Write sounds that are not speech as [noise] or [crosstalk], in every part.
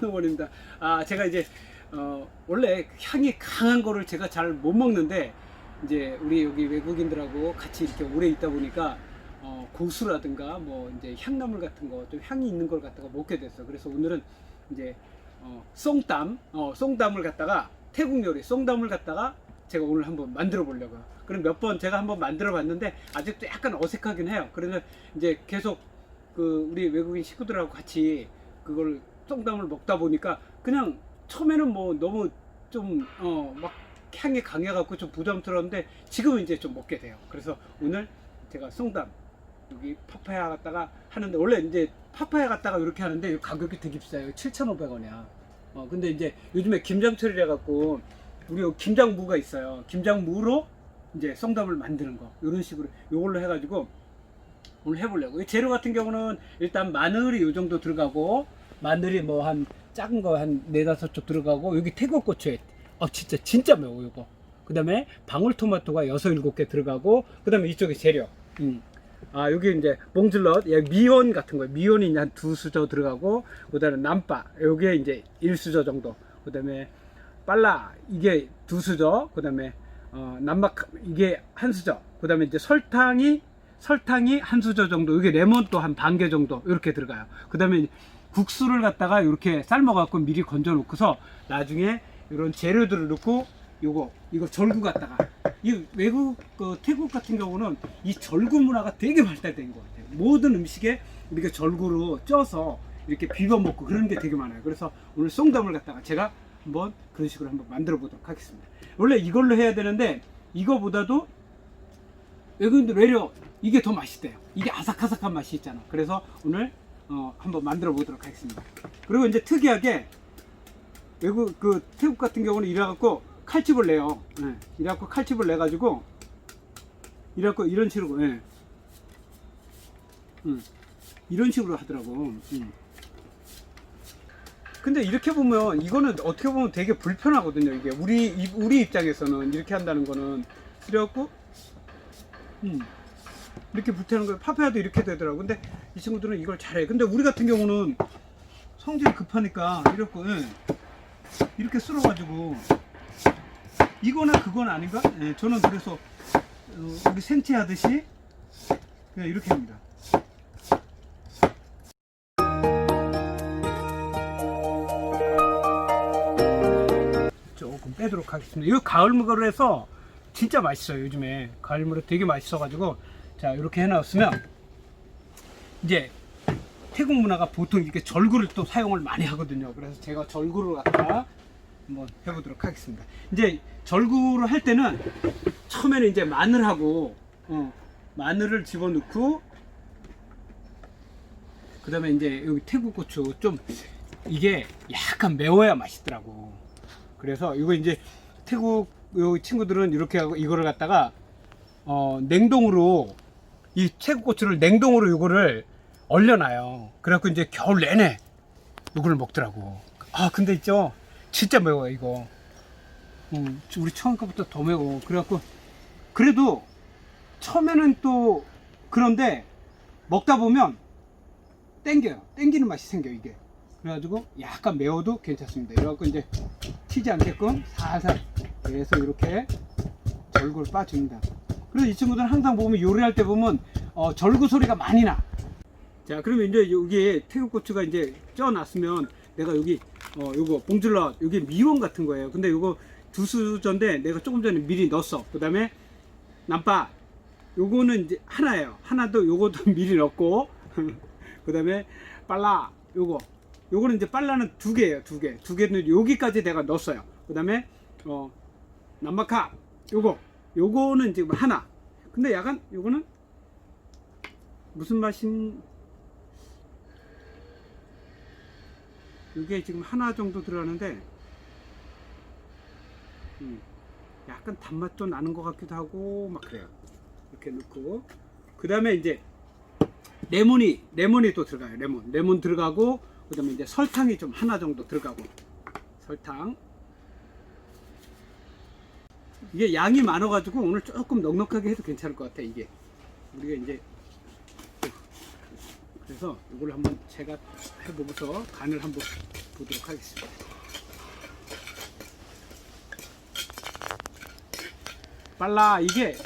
노원입니다. 아 제가 이제 어, 원래 향이 강한 거를 제가 잘 못 먹는데 이제 우리 여기 외국인들하고 같이 이렇게 오래 있다 보니까 어, 고수라든가 뭐 이제 향나물 같은 거 좀 향이 있는 걸 갖다가 먹게 됐어. 그래서 오늘은 이제 어, 쏭땀, 어, 쏭땀을 갖다가 태국 요리 쏭땀을 갖다가 제가 오늘 한번 만들어 보려고요. 그럼 몇 번 제가 한번 만들어 봤는데 아직도 약간 어색하긴 해요. 그래서 이제 계속 그 우리 외국인 식구들하고 같이 그걸 쏭땀을 먹다 보니까 그냥 처음에는 뭐 너무 좀 어 막 향이 강해갖고 좀 부담스러운데 지금은 이제 좀 먹게 돼요. 그래서 오늘 제가 쏭땀 여기 파파야 갖다가 하는데 원래 이제 파파야 갖다가 이렇게 하는데 가격이 되게 비싸요. 7,500원이야. 어 근데 이제 요즘에 김장철이라 갖고 우리 김장무가 있어요. 김장무로 이제 쏭담을 만드는 거 이런 식으로 이걸로 해가지고 오늘 해보려고. 이 재료 같은 경우는 일단 마늘이 요 정도 들어가고 마늘이 뭐 한 작은 거 한 네다섯 쪽 들어가고 여기 태국 고추에 아 진짜 진짜 매워 이거. 그 다음에 방울토마토가 여섯 일곱 개 들어가고 그 다음에 이쪽에 재료. 음. 아 여기 이제 봉즐럿 예, 미원 같은 거 미원이 한 두 수저 들어가고 그 다음에 남바 여기에 이제 일 수저 정도. 그 다음에 빨라 이게 두 수저. 그 다음에 어, 남막 이게 한 수저. 그 다음에 이제 설탕이 설탕이 한 수저 정도. 이게 레몬 또 한 반 개 정도 이렇게 들어가요. 그 다음에 국수를 갖다가 이렇게 삶아갖고 미리 건져 놓고서 나중에 이런 재료들을 넣고 요거 이거 절구 갖다가 이 외국 그 태국 같은 경우는 이 절구 문화가 되게 발달된 것 같아요. 모든 음식에 우리가 절구로 쪄서 이렇게 비벼 먹고 그런 게 되게 많아요. 그래서 오늘 쏭담을 갖다가 제가 한번 그런 식으로 한번 만들어 보도록 하겠습니다. 원래 이걸로 해야 되는데 이거보다도 외국인들 외려 이게 더 맛있대요. 이게 아삭아삭한 맛이 있잖아. 그래서 오늘 어, 한번 만들어 보도록 하겠습니다. 그리고 이제 특이하게 외국 그 태국 같은 경우는 이래갖고 칼집을 내요. 예. 이래갖고 칼집을 내 가지고 이래갖고 이런 식으로 예. 음. 이런 식으로 하더라고. 음. 근데 이렇게 보면 이거는 어떻게 보면 되게 불편하거든요. 이게 우리 입- 우리 입장에서는 이렇게 한다는 거는 그래갖고 음. 이렇게 불태는 거 파파야도 이렇게 되더라고. 근데 이 친구들은 이걸 잘해. 근데 우리 같은 경우는 성질이 급하니까 이렇게 예. 이렇게 쓸어가지고 이거나 그건 아닌가? 예, 저는 그래서 어, 우리 생채 하듯이 그냥 이렇게 합니다. 조금 빼도록 하겠습니다. 이거 가을무가로 해서 진짜 맛있어요. 요즘에 가을무로 되게 맛있어가지고 자 이렇게 해놨으면 이제 태국 문화가 보통 이렇게 절구를 또 사용을 많이 하거든요. 그래서 제가 절구를 갖다가 한번 해보도록 하겠습니다. 이제 절구를 할 때는 처음에는 이제 마늘하고 어, 마늘을 집어넣고 그 다음에 이제 여기 태국 고추 좀 이게 약간 매워야 맛있더라고. 그래서 이거 이제 태국 요 친구들은 이렇게 하고 이거를 갖다가 어, 냉동으로 이 태국 고추를 냉동으로 이거를 얼려놔요. 그래갖고 이제 겨울 내내 이걸 먹더라고. 아 근데 있죠, 진짜 매워요 이거. 음, 우리 처음 거부터 더 매워. 그래갖고 그래도 처음에는 또 그런데 먹다 보면 땡겨요. 땡기는 맛이 생겨 이게. 그래가지고 약간 매워도 괜찮습니다. 이래갖고 이제 튀지 않게끔 살살 해서 이렇게 절구를 빠줍니다. 그래서 이 친구들은 항상 보면 요리할 때 보면 어, 절구 소리가 많이 나. 자, 그러면 이제 여기 태국 고추가 이제 쪄놨으면 내가 여기 어 요거 봉질러 여기 미원 같은 거예요. 근데 요거 두 수저인데 내가 조금 전에 미리 넣었어. 그 다음에 남바 요거는 이제 하나예요. 하나도 요것도 [laughs] 미리 넣고 [laughs] 그 다음에 빨라 요거 요거는 이제 빨라는 두 개예요. 두 개. 두 개는 여기까지 내가 넣었어요. 그 다음에 어 남바카 요거 요거는 지금 하나. 근데 약간 요거는 무슨 맛인? 이게 지금 하나 정도 들어가는데 음, 약간 단맛도 나는 것 같기도 하고 막 그래요. 이렇게 넣고. 그 다음에 이제 레몬이 레몬이 또 들어가요 레몬. 레몬 들어가고 그 다음에 이제 설탕이 좀 하나 정도 들어가고. 설탕 이게 양이 많아 가지고 오늘 조금 넉넉하게 해도 괜찮을 것 같아 이게 우리가 이제 그래서 이걸 한번 제가 해보고서 간을 한번 보도록 하겠습니다. 빨라 이게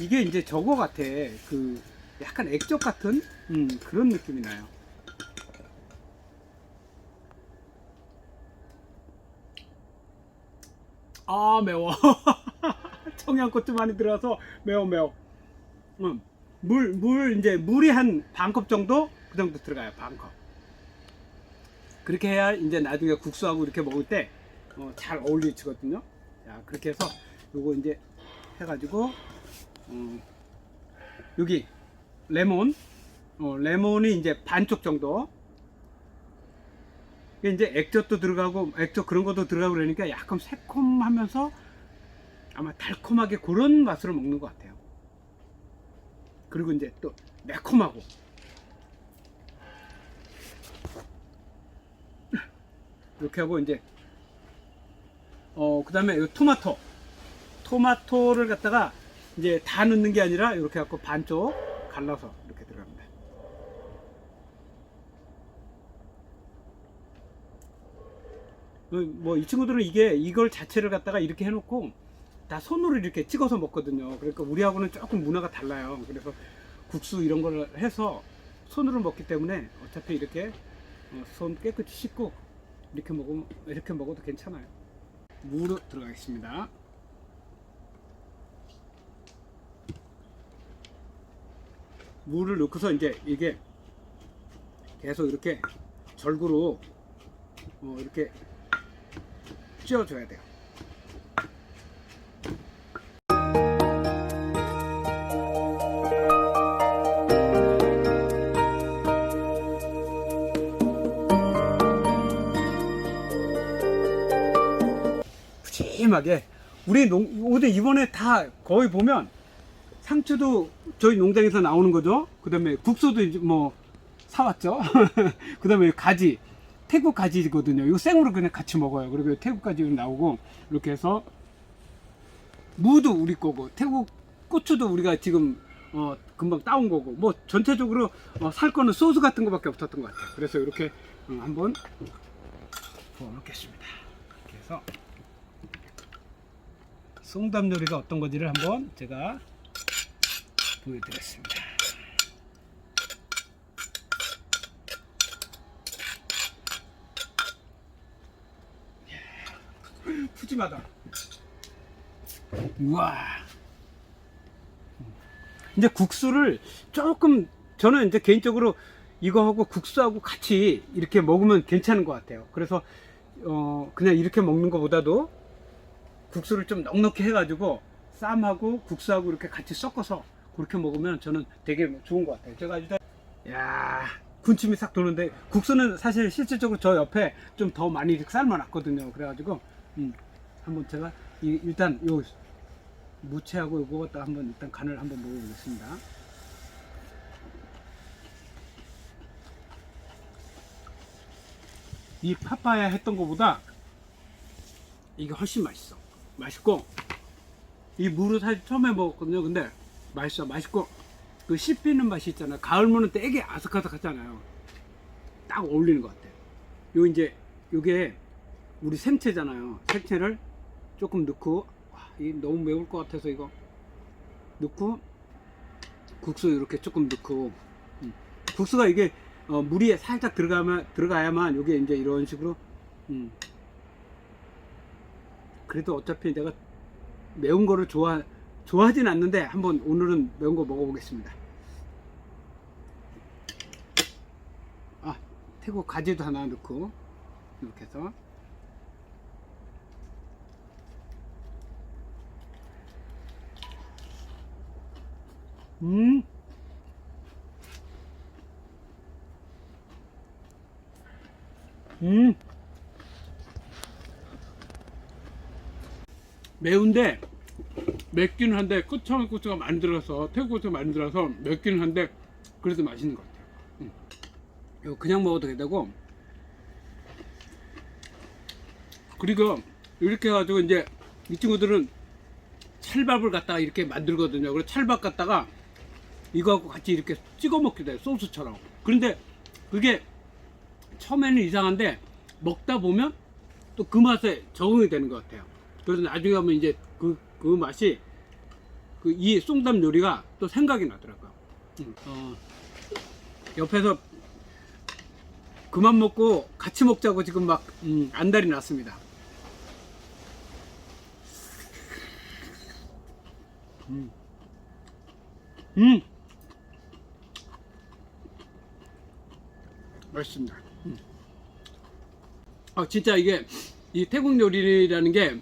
이게 이제 저거 같아 그 약간 액젓 같은 음, 그런 느낌이 나요. 아 매워 [laughs] 청양고추 많이 들어서 매워 매워. 음, 물, 물 이제 물이 한 반 컵 정도 그 정도 들어가요 반 컵. 그렇게 해야 이제 나중에 국수하고 이렇게 먹을 때잘 어울리거든요. 자 그렇게 해서 요거 이제 해가지고 어, 여기 레몬 어, 레몬이 이제 반쪽 정도. 이제 액젓도 들어가고 액젓 그런 것도 들어가고 그러니까 약간 새콤하면서 아마 달콤하게 그런 맛으로 먹는 것 같아요. 그리고 이제 또 매콤하고 이렇게 하고 이제 어 그다음에 이 토마토 토마토를 갖다가 이제 다 넣는 게 아니라 이렇게 갖고 반쪽 갈라서 이렇게 들어갑니다. 뭐 이 친구들은 이게 이걸 자체를 갖다가 이렇게 해놓고 다 손으로 이렇게 찍어서 먹거든요. 그러니까 우리하고는 조금 문화가 달라요. 그래서 국수 이런 걸 해서 손으로 먹기 때문에 어차피 이렇게 어, 손 깨끗이 씻고 이렇게 먹으면 이렇게 먹어도 괜찮아요. 무로 들어가겠습니다. 물을 넣고서 이제 이게 계속 이렇게 절구로 어, 이렇게 찧어줘야 돼요. 푸짐하게 우리 농 근데 이번에 다 거의 보면 상추도 저희 농장에서 나오는 거죠. 그다음에 국수도 이제 뭐 사왔죠. [laughs] 그다음에 가지 태국 가지거든요. 이거 생으로 그냥 같이 먹어요. 그리고 태국 가지 나오고 이렇게 해서 무도 우리 거고 태국 고추도 우리가 지금 어 금방 따온 거고 뭐 전체적으로 어, 살 거는 소스 같은 거밖에 없었던 것 같아요. 그래서 이렇게 어, 한번 부어놓겠습니다. 이렇게 해서 송담 요리가 어떤 건지를 한번 제가 보여드렸습니다. 푸짐하다. 우와. 이제 국수를 조금 저는 이제 개인적으로 이거하고 국수하고 같이 이렇게 먹으면 괜찮은 것 같아요. 그래서 어 그냥 이렇게 먹는 것보다도 국수를 좀 넉넉히 해가지고 쌈하고 국수하고 이렇게 같이 섞어서 그렇게 먹으면 저는 되게 좋은 것 같아요. 제가 일단 야 군침이 싹 도는데 국수는 사실 실질적으로 저 옆에 좀 더 많이 삶아놨거든요. 그래가지고 음, 한번 제가 이- 일단 요 무채하고 요거 갖다 한번 일단 간을 한번 먹어보겠습니다. 이 파파야 했던 것보다 이게 훨씬 맛있어. 맛있고 이 무를 사실 처음에 먹었거든요. 근데 맛있어, 맛있고 그 씹히는 맛이 있잖아요. 가을 무는 되게 아삭아삭하잖아요. 딱 어울리는 것 같아요. 요 이제 요게 우리 생채잖아요. 생채를 조금 넣고 와, 이 너무 매울 것 같아서 이거 넣고 국수 이렇게 조금 넣고 음. 국수가 이게 어, 물이 살짝 들어가면 들어가야만 요게 이제 이런 식으로 음. 그래도 어차피 내가 매운 거를 좋아 좋아하진 않는데 한번 오늘은 매운 거 먹어보겠습니다. 아 태국 가지도 하나 넣고 이렇게 해서 음. 음. 매운데 맵기는 한데 끝청의 고추가 많이 들어서 태국 고추가 많이 들어서 맵기는 한데 그래도 맛있는 것 같아요. 음. 이거 그냥 먹어도 되고 그리고 이렇게 해가지고 이제 이 친구들은 찰밥을 갖다가 이렇게 만들거든요. 그래서 찰밥 갖다가 이거하고 같이 이렇게 찍어 먹기도 해요. 소스처럼. 그런데 그게 처음에는 이상한데 먹다 보면 또 그 맛에 적응이 되는 것 같아요. 그래서 나중에 하면 이제 그, 그 맛이 그 이 송담 요리가 또 생각이 나더라고요. 음, 어, 옆에서 그만 먹고 같이 먹자고 지금 막 음, 안달이 났습니다. 음. 음. 맛있습니다. 음. 아 진짜 이게 이 태국 요리라는 게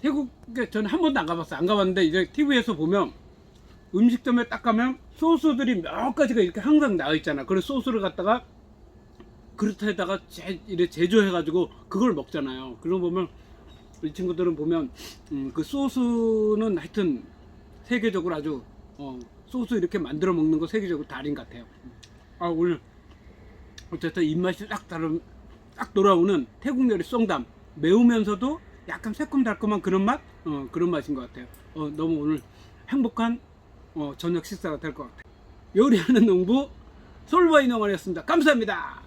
태국에 저는 한 번도 안 가봤어요. 안 가봤는데 이제 TV에서 보면 음식점에 딱 가면 소스들이 몇 가지가 이렇게 항상 나와 있잖아. 그래서 소스를 갖다가 그릇에다가 제, 이렇게 제조해가지고 그걸 먹잖아요. 그런 거 보면 이 친구들은 보면 음, 그 소스는 하여튼 세계적으로 아주 어, 소스 이렇게 만들어 먹는 거 세계적으로 달인 것 같아요. 아 오늘 어쨌든 입맛이 딱 다른 딱 돌아오는 태국 요리 송담 매우면서도 약간 새콤달콤한 그런 맛 어, 그런 맛인 것 같아요. 어, 너무 오늘 행복한 어, 저녁 식사가 될 것 같아요. 요리하는 농부 솔바이 농원이었습니다. 감사합니다.